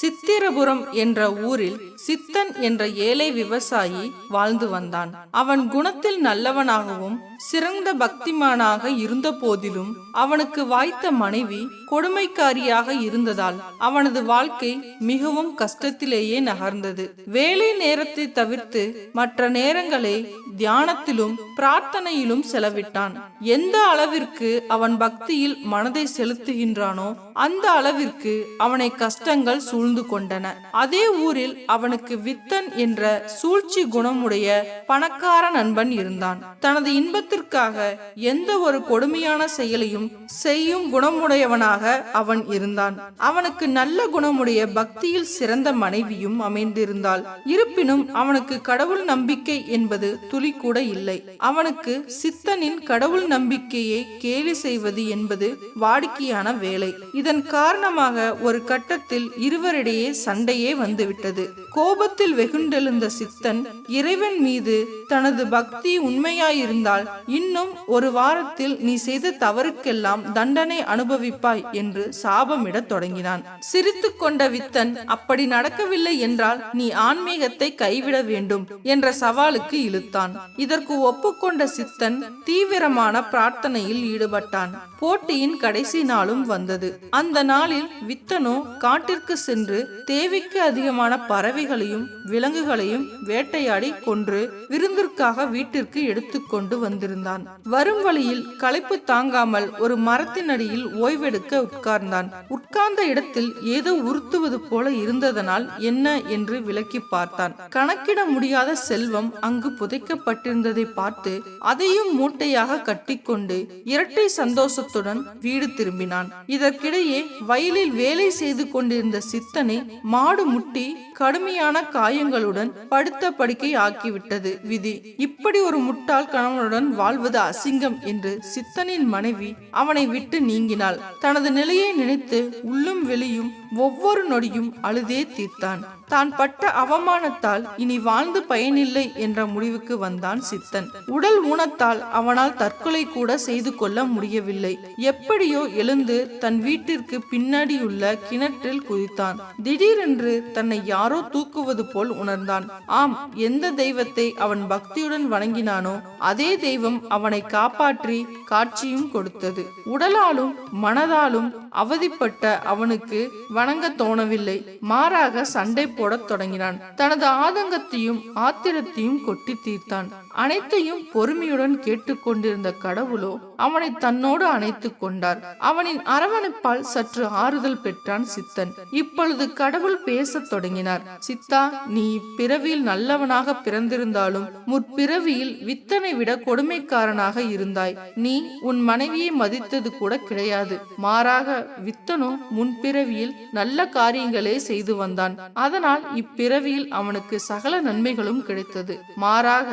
சித்திரபுரம் என்ற ஊரில் சித்தன் என்ற ஏழை விவசாயி வாழ்ந்து வந்தான். அவன் குணத்தில் நல்லவனாகவும் சிறந்த பக்திமானாக இருந்த போதிலும் அவனுக்கு வாய்த்த மனைவி கொடுமைக்காரியாக இருந்ததால் அவனது வாழ்க்கை மிகவும் கஷ்டத்திலேயே நகர்ந்தது. வேலை நேரத்தை தவிர்த்து மற்ற நேரங்களை தியானத்திலும் பிரார்த்தனையிலும் செலவிட்டான். எந்த அளவிற்கு அவன் பக்தியில் மனதை செலுத்துகின்றானோ அந்த அளவிற்கு அவனை கஷ்டங்கள் சூழ் சூழ்ந்து கொண்டன. அதே ஊரில் அவனுக்கு வித்தன் என்ற சூழ்ச்சி குணமுடைய பணக்கார நண்பன் இருந்தான். தனது இன்பத்திற்காக எந்த ஒரு கொடுமையான செயலையும் செய்யும் குணமுடையவனாக அவன் இருந்தான். அவனுக்கு நல்ல குணமுடைய பக்தியில் சிறந்த மனைவியும் அமைந்திருந்தாள். இருப்பினும் அவனுக்கு கடவுள் நம்பிக்கை என்பது துளி கூட இல்லை. அவனுக்கு சித்தனின் கடவுள் நம்பிக்கையை கேலி செய்வது என்பது வாடிக்கையான வேலை. இதன் காரணமாக ஒரு கட்டத்தில் இருவர் இருவரிடையே சண்டையே வந்துவிட்டது. கோபத்தில் வெகுண்டெழுந்த சித்தன் இறைவன் மீது தனது பக்தி உண்மையாயிருந்தால் இன்னும் ஒரு வாரத்தில் நீ செய்த தவறுக்கெல்லாம் தண்டனை அனுபவிப்பாய் என்று சாபமிடத் தொடங்கினான். சிரித்து கொண்ட வித்தன் அப்படி நடக்கவில்லை என்றால் நீ ஆன்மீகத்தை கைவிட வேண்டும் என்ற சவாலுக்கு இழுத்தான். இதற்கு ஒப்புக்கொண்ட சித்தன் தீவிரமான பிரார்த்தனையில் ஈடுபட்டான். போட்டியின் கடைசி நாளும் வந்தது. அந்த நாளில் வித்தனோ காட்டிற்கு சென்று சென்று தேவைக்கு அதிகமான பறவைகளையும் விலங்குகளையும் வேட்டையாடி கொன்று விருந்திற்காக வீட்டிற்கு எடுத்துக்கொண்டு வந்திருந்தான். வரும் வழியில் களைப்பு தாங்காமல் ஒரு மரத்தின் அடியில் ஓய்வெடுக்க உட்கார்ந்தான். உட்கார்ந்த இடத்தில் ஏதோ உறுத்துவது போல இருந்ததனால் என்ன என்று விளக்கி பார்த்தான். கணக்கிட முடியாத செல்வம் அங்கு புதைக்கப்பட்டிருந்ததை பார்த்து அதையும் மூட்டையாக கட்டிக்கொண்டு இரட்டை சந்தோஷத்துடன் வீடு திரும்பினான். இதற்கிடையே வயலில் வேலை செய்து கொண்டிருந்த சித்த சித்தனை மாடு முட்டி கடுமையான காயங்களுடன் படுத்த படுக்கை ஆக்கிவிட்டது விதி இப்படி ஒரு முட்டாள் கணவனுடன் வாழ்வது அசிங்கம் என்று சித்தனின் மனைவி அவனை விட்டு நீங்கினாள். தனது நிலையை நினைத்து உள்ளும் வெளியும் ஒவ்வொரு நொடியும் அழுதே தீர்த்தான். தான் பட்ட அவமானத்தால் இனி வாழ்ந்து பயனில்லை என்ற முடிவுக்கு வந்தான் சித்தன். உடல் ஊனத்தால் அவனால் தற்கொலை கூட செய்து கொள்ள முடியவில்லை. எப்படியோ எழுந்து தன் வீட்டிற்கு பின்னாடியுள்ள கிணற்றில் குதித்தான். திடீரென்று தன்னை யாரோ தூக்குவது போல் உணர்ந்தான். ஆம் எந்த தெய்வத்தை அவன் பக்தியுடன் வணங்கினானோ அதே தெய்வம் அவனை காப்பாற்றி காட்சியும் கொடுத்தது. உடலாலும் மனதாலும் அவதிப்பட்ட அவனுக்கு வணங்க தோணவில்லை. மாறாக சண்டை போடத் தொடங்கினான். தனது ஆதங்கத்தையும் ஆத்திரத்தையும் கொட்டி தீர்த்தான். அனைத்தையும் பொறுமையுடன் கேட்டுக்கொண்டிருந்த கடவுளோ அவனை தன்னோடு அணைத்து கொண்டார். அவனின் அரவணைப்பால் சற்று ஆறுதல் பெற்றான் சித்தன். இப்பொழுது கடவுள் பேசத் தொடங்கினார். சித்தா நீ இப்பிறவியில் நல்லவனாக பிறந்திருந்தாலும் முற்பிறவியில் வித்தனை விட கொடுமைக்காரனாக இருந்தாய். நீ உன் மனைவியை மதித்தது கூட கிடையாது. மாறாக வித்தனோ முன்பிறவியில் நல்ல காரியங்களே செய்து வந்தான். அதனால் இப்பிறவியில் அவனுக்கு சகல நன்மைகளும் கிடைத்தது. மாறாக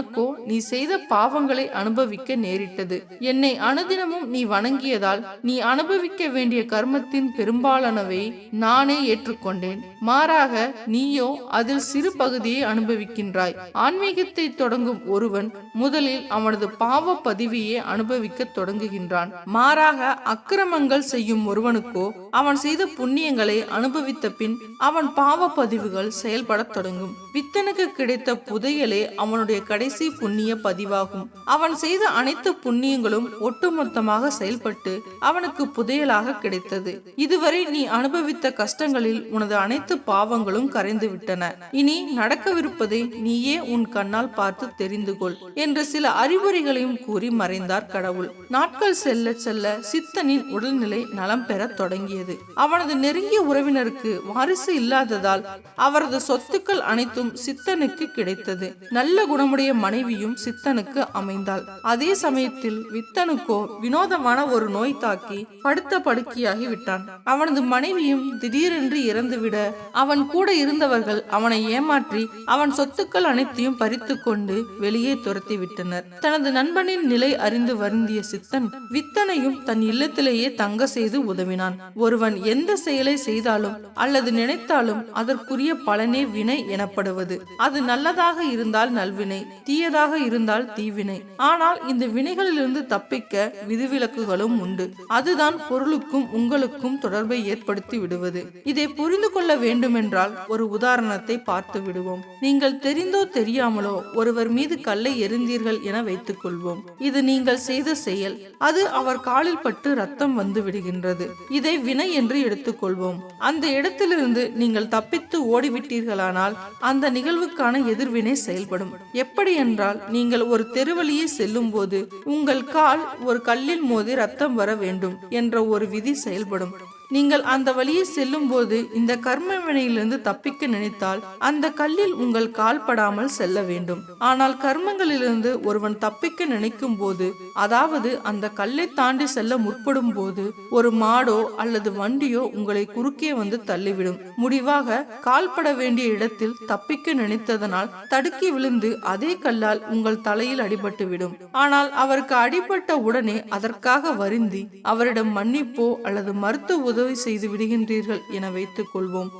உனக்கோ நீ செய்த பாவங்களை அனுபவிக்க நேரிட்டது. என்னை அனுதினமும் நீ வணங்கியதால் நீ அனுபவிக்க வேண்டிய கர்மத்தின் பெரும்பாலானவை நானே ஏற்றுக்கொண்டேன். மாறாக நீயோ அதில் சிறு பகுதியை அனுபவிக்கின்றாய். ஆன்மீகத்தை தொடங்கும் ஒருவன் முதலில் அவனது பாவ பதிவையே அனுபவிக்க தொடங்குகின்றான். மாறாக அக்கிரமங்கள் செய்யும் ஒருவனுக்கோ அவன் செய்த புண்ணியங்களை அனுபவித்த பின் அவன் பாவ பதிவுகள் செயல்படத் தொடங்கும். வித்தனுக்கு கிடைத்த புதையலே அவனுடைய கடை கடைசி புண்ணிய பதிவாகும். அவன் செய்த அனைத்து புண்ணியங்களும் ஒட்டுமொத்தமாக செயல்பட்டு அவனுக்கு புதையலாக கிடைத்தது. இதுவரை நீ அனுபவித்த கஷ்டங்களில் உனது அனைத்து பாவங்களும் கரைந்து விட்டன இனி நடக்கவிருப்பதை நீயே உன் கண்ணால் பார்த்து தெரிந்து கொள் என்று சில அறிவுரைகளையும் கூறி மறைந்தார் கடவுள். நாட்கள் செல்ல செல்ல சித்தனின் உடல்நிலை நலம் பெற தொடங்கியது. அவனது நெருங்கிய உறவினருக்கு வாரிசு இல்லாததால் அவரது சொத்துக்கள் அனைத்தும் சித்தனுக்கு கிடைத்தது. நல்ல குணமுடைய மனைவியும் சித்தனுக்கு அமைந்தாள். அதே சமயத்தில் வித்தனுக்கோ வினோதமான ஒரு நோய் தாக்கி படுத்த படுக்கையாகி விட்டான். அவனது மனைவியும் திடீரென்று இறந்துவிட அவன் கூட இருந்தவர்கள் அவனை ஏமாற்றி அவன் சொத்துக்கள் அனைத்தையும் பறித்து கொண்டு வெளியே துரத்தி விட்டனர். தனது நண்பனின் நிலை அறிந்து வருந்திய சித்தன் வித்தனையும் தன் இல்லத்திலேயே தங்க செய்து உதவினான். ஒருவன் எந்த செயலை செய்தாலும் அல்லது நினைத்தாலும் அதற்குரிய பலனே வினை எனப்படுவது. அது நல்லதாக இருந்தால் நல்வினை தீயதாக இருந்தால் தீவினை. ஆனால் இந்த வினைகளிலிருந்து தப்பிக்க விதிவிலக்குகளும் உண்டு. அதுதான் பொருளுக்கும் உங்களுக்கும் தொடர்பை ஏற்படுத்தி விடுவது. இதை புரிந்து கொள்ள வேண்டுமென்றால் ஒரு உதாரணத்தை பார்த்து விடுவோம். நீங்கள் தெரிந்தோ தெரியாமலோ ஒருவர் மீது கல்லை எறிந்தீர்கள் என வைத்துக் கொள்வோம் இது நீங்கள் செய்த செயல். அது அவர் காலில் பட்டு ரத்தம் வந்து விடுகின்றது. இதை வினை என்று எடுத்துக்கொள்வோம். அந்த இடத்திலிருந்து நீங்கள் தப்பித்து ஓடிவிட்டீர்களானால் அந்த நிகழ்வுக்கான எதிர்வினை செயல்படும். எப்படி என்றால் நீங்கள் ஒரு தெருவழியே செல்லும் போது உங்கள் கால் ஒரு கல்லில் மோதி ரத்தம் வர வேண்டும் என்ற ஒரு விதி செயல்படும். நீங்கள் அந்த வழியே செல்லும் போது இந்த கர்ம வினையிலிருந்து தப்பிக்க நினைத்தால் அந்த கல்லில் உங்கள் கால் படாமல் செல்ல வேண்டும். ஆனால் கர்மங்களிலிருந்து ஒருவன் தப்பிக்க நினைக்கும் போது அதாவது அந்த கல்லை தாண்டி செல்ல முற்படும் போது ஒரு மாடோ அல்லது வண்டியோ உங்களை குறுக்கே வந்து தள்ளிவிடும். முடிவாக கால்பட வேண்டிய இடத்தில் தப்பிக்க நினைத்ததனால் தடுக்கி விழுந்து அதே கல்லால் உங்கள் தலையில் அடிபட்டுவிடும். ஆனால் அவருக்கு அடிபட்ட உடனே அதற்காக வருந்தி அவரிடம் மன்னிப்போ அல்லது மருத்துவ உதவி செய்து விடுகின்றீர்கள் என வைத்துக் கொள்வோம்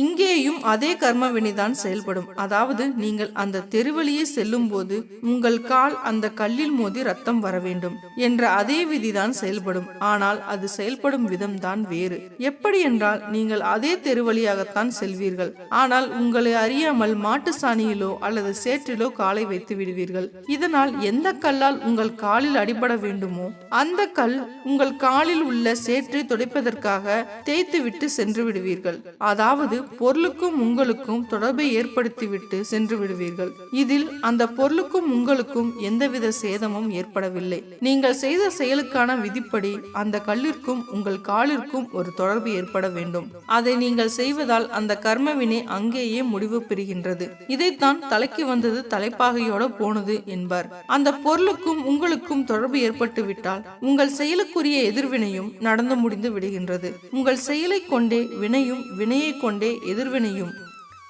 இங்கேயும் அதே கர்ம வினைதான் செயல்படும். அதாவது நீங்கள் அந்த தெருவழியே செல்லும் போது உங்கள் கால் அந்த கல்லில் மோதி ரத்தம் வர வேண்டும் என்ற அதே விதிதான் செயல்படும். ஆனால் அது செயல்படும் விதம் தான் வேறு. எப்படி என்றால் நீங்கள் அதே தெருவழியாகத்தான் செல்வீர்கள். ஆனால் உங்களை அறியாமல் மாட்டு சாணியிலோ அல்லது சேற்றிலோ காலை வைத்து விடுவீர்கள். இதனால் எந்த கல்லால் உங்கள் காலில் அடிபட வேண்டுமோ அந்த கல் உங்கள் காலில் உள்ள சேற்றை துடைப்பதற்காக தேய்த்து விட்டு சென்று விடுவீர்கள். அதாவது பொருளுக்கும் உங்களுக்கும் தொடர்பை ஏற்படுத்திவிட்டு சென்று விடுவீர்கள். இதில் அந்த பொருளுக்கும் உங்களுக்கும் எந்தவித சேதமும் ஏற்படவில்லை. நீங்கள் செய்த செயலுக்கான விதிப்படி அந்த கல்லிற்கும் உங்கள் காலிற்கும் ஒரு தொடர்பு ஏற்பட வேண்டும். அதை நீங்கள் செய்வதால் அந்த கர்மவினை அங்கேயே முடிவு பெறுகின்றது. இதைத்தான் தலைக்கு வந்தது தலைப்பாகையோட போனது என்பார். அந்த பொருளுக்கும் உங்களுக்கும் தொடர்பு ஏற்பட்டு விட்டால் உங்கள் செயலுக்குரிய எதிர்வினையும் நடந்து முடிந்து விடுகின்றது. உங்கள் செயலை கொண்டே வினையும் வினையை கொண்டே எதிர்வினையும்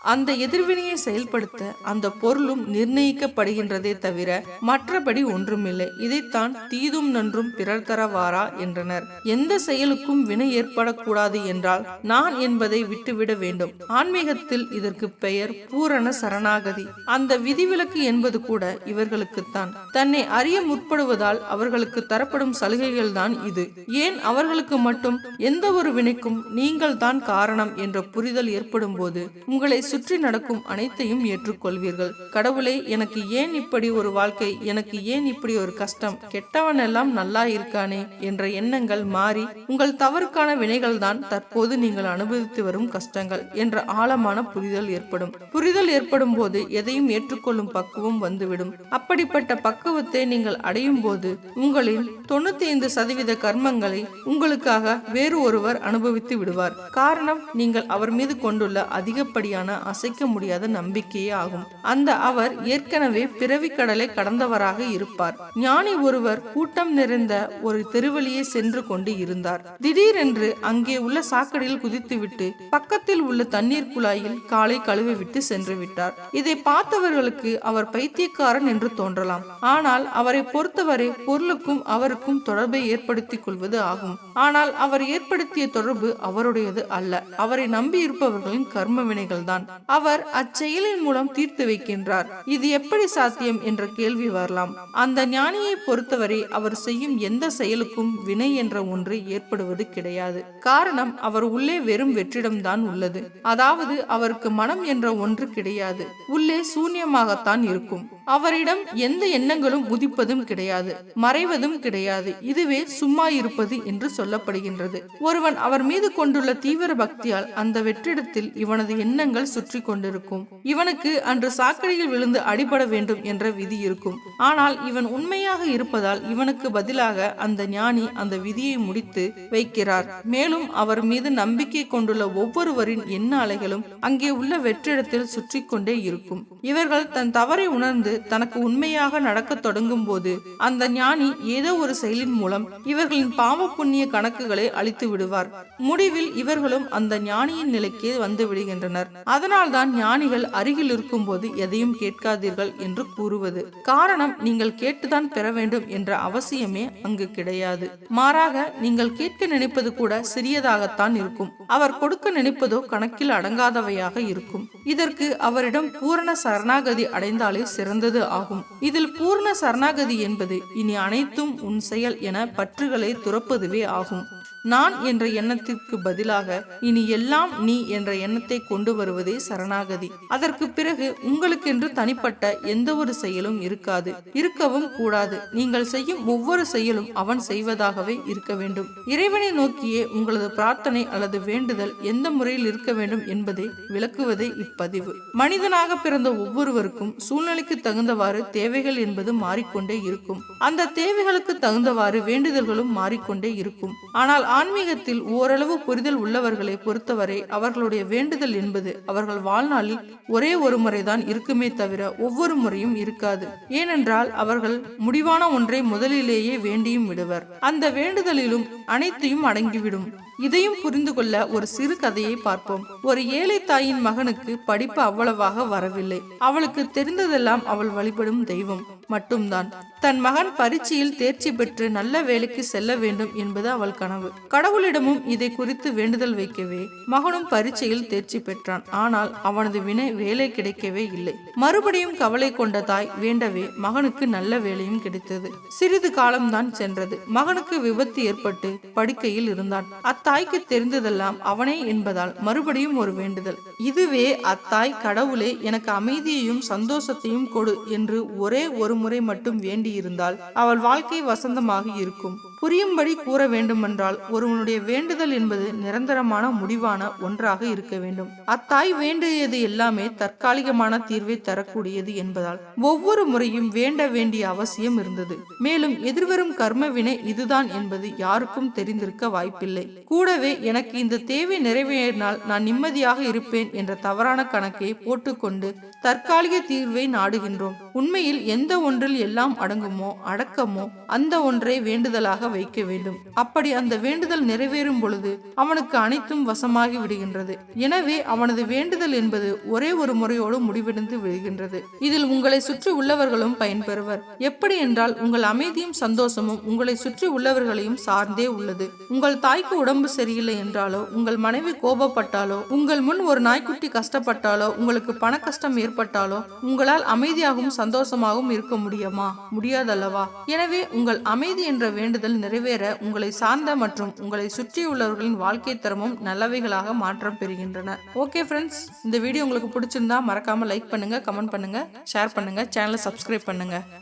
அந்த எதிர்வினையை செயல்படுத்த அந்த பொருளும் நிர்ணயிக்கப்படுகின்றதே தவிர மற்றபடி ஒன்றுமில்லை. இதைத்தான் தீதும் நன்றும் பிறர் தரவாரா என்றனர். எந்த செயலுக்கும் வினை ஏற்படக்கூடாது என்றால் நான் என்பதை விட்டுவிட வேண்டும். ஆன்மீகத்தில் இதற்கு பெயர் பூரண சரணாகதி. அந்த விதிவிலக்கு என்பது கூட இவர்களுக்குத்தான். தன்னை அறிய முற்படுவதால் அவர்களுக்கு தரப்படும் சலுகைகள் தான் இது. ஏன் அவர்களுக்கு மட்டும் எந்த ஒரு வினைக்கும் நீங்கள் தான் காரணம் என்ற புரிதல் ஏற்படும் போது உங்களை சுற்றி நடக்கும் அனைத்தையும் ஏற்றுக்கொள்வீர்கள். கடவுளே எனக்கு ஏன் இப்படி ஒரு வாழ்க்கை எனக்கு ஏன் இப்படி ஒரு கஷ்டம்? கெட்டவன் எல்லாம் நல்லா இருக்கானே என்ற எண்ணங்கள் மாறி உங்கள் தவறுக்கான வினைகள் தான் தற்போது நீங்கள் அனுபவித்து வரும் கஷ்டங்கள் என்ற ஆழமான புரிதல் ஏற்படும். புரிதல் ஏற்படும் போது எதையும் ஏற்றுக்கொள்ளும் பக்குவம் வந்துவிடும். அப்படிப்பட்ட பக்குவத்தை நீங்கள் அடையும் போது உங்களின் தொண்ணூத்தி ஐந்து சதவீத கர்மங்களை உங்களுக்காக வேறு ஒருவர் அனுபவித்து விடுவார். காரணம் நீங்கள் அவர் மீது கொண்டுள்ள அதிகப்படியான அசைக்க முடியாத நம்பிக்கையே ஆகும். அந்த அவர் ஏற்கனவே பிறவி கடலை கடந்தவராக இருப்பார். ஞானி ஒருவர் கூட்டம் நிறைந்த ஒரு தெருவழியே சென்று கொண்டு இருந்தார். திடீரென்று அங்கே உள்ள சாக்கடையில் குதித்துவிட்டு பக்கத்தில் உள்ள தண்ணீர் குழாயில் காலை கழுவி விட்டு சென்று விட்டார். இதை பார்த்தவர்களுக்கு அவர் பைத்தியக்காரன் என்று தோன்றலாம். ஆனால் அவரை பொறுத்தவரை பொருளுக்கும் அவருக்கும் தொடர்பை ஏற்படுத்திக் கொள்வது ஆகும். ஆனால் அவர் ஏற்படுத்திய தொடர்பு அவருடையது அல்ல. அவரை நம்பியிருப்பவர்களின் கர்ம வினைகள் தான் அவர் அச்செயலின் மூலம் தீர்த்து வைக்கின்றார். இது எப்படி சாத்தியம் என்ற கேள்வி வரலாம். அந்த ஞானியை பொறுத்தவரை அவர் செய்யும் எந்த செயலுக்கும் வினை என்ற ஒன்று ஏற்படுவது கிடையாது. காரணம் அவர் உள்ளே வெறும் வெற்றிடம்தான் உள்ளது. அதாவது அவருக்கு மனம் என்ற ஒன்று கிடையாது. உள்ளே சூன்யமாகத்தான் இருக்கும். அவரிடம் எந்த எண்ணங்களும் உதிப்பதும் கிடையாது. மறைவதும் கிடையாது. இதுவே சும்மா இருப்பது என்று சொல்லப்படுகின்றது. ஒருவன் அவர் மீது கொண்டுள்ள தீவிர பக்தியால் அந்த வெற்றிடத்தில் இவனது எண்ணங்கள் சுற்றி கொண்டிருக்கும். இவனுக்கு அன்று சாக்கடையில் விழுந்து அடிபட வேண்டும் என்ற விதி இருக்கும். ஆனால் இவன் உண்மையாக இருப்பதால் இவனுக்கு பதிலாக அந்த ஞானி அந்த விதியை முடித்து வைக்கிறார். மேலும் அவர் மீது நம்பிக்கை கொண்டுள்ள ஒவ்வொருவரின் எண்ண அலைகளும் அங்கே உள்ள வெற்றிடத்தில் சுற்றி கொண்டே இருக்கும். இவர்கள் தன் தவறை உணர்ந்து தனக்கு உண்மையாக நடக்க தொடங்கும் போது அந்த ஞானி ஏதோ ஒரு செயலின் மூலம் இவர்களின் பாவ புண்ணிய கணக்குகளை அழித்து விடுவார். முடிவில் இவர்களும் அந்த ஞானியின் நிலைக்கு வந்து விடுகின்றனர். அதனால் அதனால்தான் ஞானிகள் அருகில் இருக்கும்போது எதையும் கேட்காதீர்கள் என்று கூறுவது. காரணம் நீங்கள் கேட்டுதான் பெற வேண்டும் என்ற அவசியமே அங்கு கிடையாது. மாறாக நீங்கள் கேட்க நினைப்பது கூட சிறியதாகத்தான் இருக்கும். அவர் கொடுக்க நினைப்பதோ கணக்கில் அடங்காதவையாக இருக்கும். இதற்கு அவரிடம் பூரண சரணாகதி அடைந்தாலே சிறந்தது ஆகும். இதில் பூரண சரணாகதி என்பது இனி அனைத்தும் உன் செயல் என பற்றுகளை துறப்பதுவே ஆகும். நான் என்ற எண்ணத்திற்கு பதிலாக இனி எல்லாம் நீ என்ற எண்ணத்தை கொண்டு வருவதே சரணாகதி. அதற்கு பிறகு உங்களுக்கென்று தனிப்பட்ட எந்த ஒரு செயலும் இருக்காது. இருக்கவும் கூடாது. நீங்கள் செய்யும் ஒவ்வொரு செயலும் அவன் செய்வதாகவே இருக்க வேண்டும். இறைவனை நோக்கியே உங்களது பிரார்த்தனை அல்லது வேண்டுதல் எந்த முறையில் இருக்க வேண்டும் என்பதை விளக்குவதே இப்பதிவு. மனிதனாக பிறந்த ஒவ்வொருவருக்கும் சூழ்நிலைக்கு தகுந்தவாறு தேவைகள் என்பது மாறிக்கொண்டே இருக்கும். அந்த தேவைகளுக்கு தகுந்தவாறு வேண்டுதல்களும் மாறிக்கொண்டே இருக்கும். ஆனால் ஆன்மீகத்தில் ஓரளவு புரிதல் உள்ளவர்களை பொறுத்தவரை அவர்களுடைய வேண்டுதல் என்பது அவர்கள் வாழ்நாளில் ஒரே ஒரு முறைதான் இருக்குமே தவிர ஒவ்வொரு முறையும் இருக்காது. ஏனென்றால் அவர்கள் முடிவான ஒன்றை முதலிலேயே வேண்டியும் விடுவர். அந்த வேண்டுதலிலும் அனைத்தையும் அடங்கிவிடும். இதையும் புரிந்து கொள்ள ஒரு சிறு கதையை பார்ப்போம். ஒரு ஏழை தாயின் மகனுக்கு படிப்பு அவ்வளவாக வரவில்லை. அவளுக்கு தெரிந்ததெல்லாம் அவள் வழிபடும் தெய்வம். மட்டும்தான். தன் மகன் பரீட்சையில் தேர்ச்சி பெற்று நல்ல வேலைக்கு செல்ல வேண்டும் என்பது அவள் கனவு. கடவுளிடமும் இதை குறித்து வேண்டுதல் வைக்கவே மகனும் பரீட்சையில் தேர்ச்சி பெற்றான். ஆனால் அவனது வினை வேலை கிடைக்கவே இல்லை. மறுபடியும் கவலை கொண்ட தாய் வேண்டவே மகனுக்கு நல்ல வேலையும் கிடைத்தது. சிறிது காலம்தான் சென்றது. மகனுக்கு விபத்து ஏற்பட்டு படுக்கையில் இருந்தான். அத்தாய்க்கு தெரிந்ததெல்லாம் அவனே என்பதால் மறுபடியும் ஒரு வேண்டுதல். இதுவே அத்தாய் கடவுளே எனக்கு அமைதியையும் சந்தோஷத்தையும் கொடு என்று ஒரே ஒரு முறை மட்டும் வேண்டியிருந்தால் அவள் வாழ்க்கை வசந்தமாக இருக்கும். புரியும்படி கூற வேண்டுமென்றால் ஒருவனுடைய வேண்டுதல் என்பது நிரந்தரமான முடிவான ஒன்றாக இருக்க வேண்டும். அத்தாய் வேண்டியது எல்லாமே தற்காலிகமான தீர்வை தரக்கூடியது என்பதால் ஒவ்வொரு முறையும் வேண்ட வேண்டிய அவசியம் இருந்தது. மேலும் எதிர்வரும் கர்ம வினை இதுதான் என்பது யாருக்கும் தெரிந்திருக்க வாய்ப்பில்லை. கூடவே எனக்கு இந்த தேவை நிறைவேறினால் நான் நிம்மதியாக இருப்பேன் என்ற தவறான கணக்கை போட்டுக்கொண்டு தற்காலிக தீர்வை நாடுகின்றோம். உண்மையில் எந்த ஒன்றில் எல்லாம் அடங்குமோ அடக்கமோ அந்த ஒன்றை வேண்டுதலாக வைக்க வேண்டும். அப்படி அந்த வேண்டுதல் நிறைவேறும் பொழுது அவனுக்கு அனைத்தும் வசமாகி விடுகின்றது. எனவே அவனது வேண்டுதல் என்பது ஒரே ஒரு முறையோடு முடிவடைந்து விடுகின்றது. இதில் உங்களை சுற்றி உள்ளவர்களும் பயன்பெறுவர். எப்படி என்றால் உங்கள் அமைதியும் சந்தோஷமும் உங்களை சுற்றி உள்ளவர்களையும் சார்ந்தே உள்ளது. உங்கள் தாய்க்கு உடம்பு சரியில்லை என்றாலோ உங்கள் மனைவி கோபப்பட்டாலோ உங்கள் முன் ஒரு நாய்க்குட்டி கஷ்டப்பட்டாலோ உங்களுக்கு பண கஷ்டம் ஏற்பட்டாலோ உங்களால் அமைதியாகவும் சந்தோஷமாகவும் இருக்க முடியுமா? முடியாதல்லவா? எனவே உங்கள் அமைதி என்ற வேண்டுதல் நிறைவேற உங்களை சார்ந்த மற்றும் உங்களை சுற்றியுள்ளவர்களின் வாழ்க்கை தரமும் நல்லவைகளாக மாற்றம் பெறுகின்றன. ஓகே ஃப்ரெண்ட்ஸ் இந்த வீடியோ உங்களுக்கு பிடிச்சிருந்தா மறக்காம லைக் பண்ணுங்க கமெண்ட் பண்ணுங்க ஷேர் பண்ணுங்க சேனலை சப்ஸ்கிரைப் பண்ணுங்க.